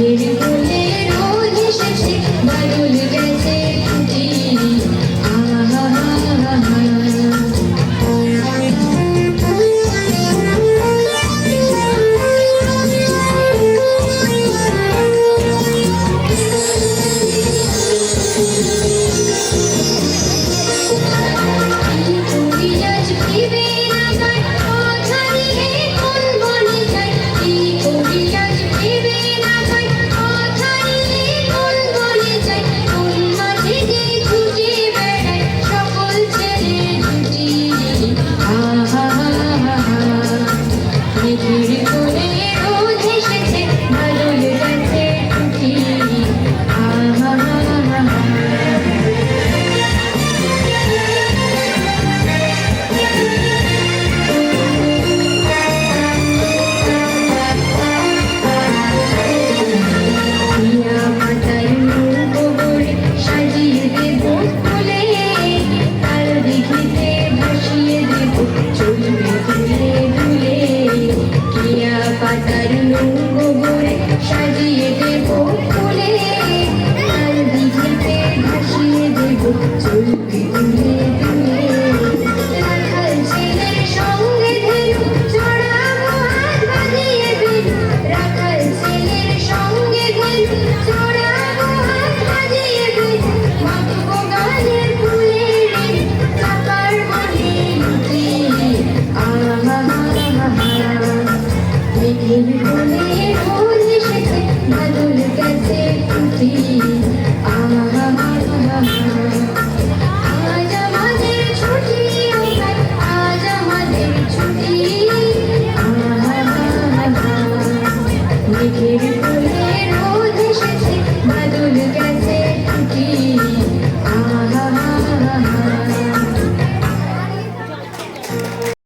Thank you. সাজিয়ে দেব ফুলে। আর দিঘিতে ভাসিয়ে দেব চলতে